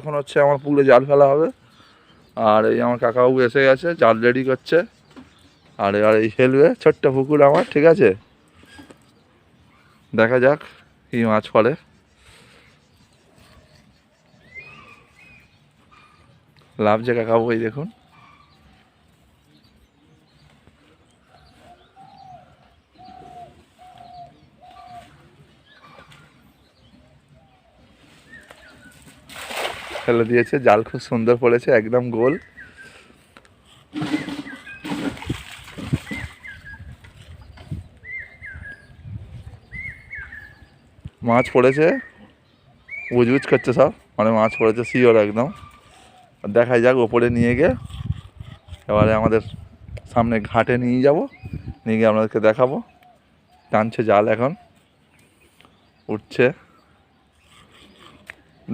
এখন হচ্ছে আমার পুকুরে জাল ফেলা হবে। আর এই আমার কাকাবাবু এসে গেছে, জাল রেডি করছে। আর আর এই ফেলবে ছোট্ট পুকুর আমার, ঠিক আছে? দেখা যাক কি মাছ পড়ে। লাভছে কাকাবু এই দেখুন। ফেলে দিয়েছে। জাল খুব সুন্দর পড়েছে, একদম গোল। মাছ পড়েছে। উজবুজ করছে সব। মানে মাছ পড়েছে শিওর একদম। দেখাই যাক ওপরে নিয়ে গিয়ে। এবারে আমাদের সামনে ঘাটে নিয়ে যাব। নিয়ে গিয়ে আপনাদেরকে দেখাবো। টানছে জাল এখন। উঠছে।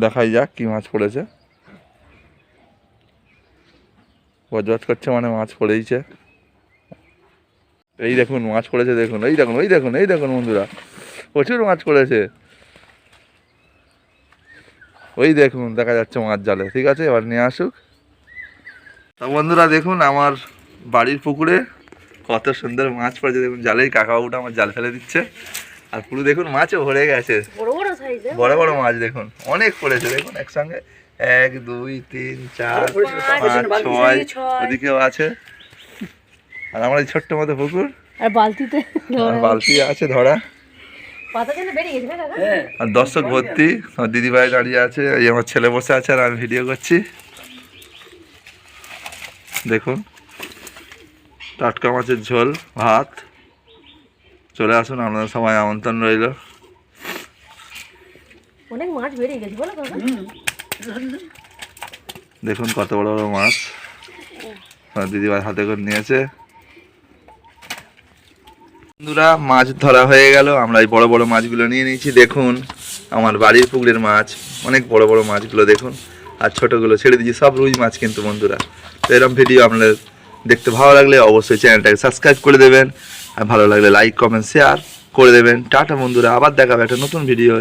দেখাই যাক কি মাছ পড়েছে। বজবজ করছে মানে মাছ পড়েইছে। এই দেখুন মাছ পড়েছে, দেখুন, এই দেখুন এই দেখুন এই দেখুন বন্ধুরা, প্রচুর মাছ পড়েছে। ওই দেখুন, দেখা যাচ্ছে মাছ জালে, ঠিক আছে? এবার নিয়ে আসুক। তা বন্ধুরা দেখুন, আমার বাড়ির পুকুরে কত সুন্দর মাছ পড়েছে। দেখুন, জালেই কাকাবাবুটা আমার জাল ফেলে দিচ্ছে। আর পুরো দেখুন, মাছও ভরে গেছে। বড় বড় মাছ দেখুন অনেক পড়েছে দেখুন একসঙ্গে এক দুই তিন চার পাঁচ ছয় ওদিকেও আছে। আর আমার এই ছোট্ট মতো পুকুর? আর বালতিতে বালতি আছে ধরা। না কাকা আর দর্শক ভর্তি আমার দিদিভাই দাঁড়িয়ে আছে এই আমার ছেলে বসে আছে আর আমি ভিডিও করছি। দেখুন টাটকা মাছের ঝোল ভাত। চলে আসুন আপনাদের সবাই আমন্ত্রণ রইল। অনেক মাছ বেরিয়ে গেছে বলো কাকা দেখুন কত বড় বড় মাছ। দিদিভাই হাতে করে নিয়েছে। বন্ধুরা মাছ ধরা হয়ে গেল। আমরা এই বড় বড় মাছগুলো নিয়ে নিয়েছি। দেখুন আমার বাড়ির পুকুরের মাছ অনেক বড় বড় মাছগুলো দেখুন। আর ছোটগুলো ছেড়ে দিয়েছি। সব রুই মাছ কিন্তু বন্ধুরা। তো এরকম ভিডিও আপনাদের দেখতে ভালো লাগলে অবশ্যই চ্যানেলটাকে সাবস্ক্রাইব করে দেবেন। আর ভালো লাগলে লাইক কমেন্ট শেয়ার করে দেবেন। টাটা বন্ধুরা। আবার দেখাবে একটা নতুন ভিডিও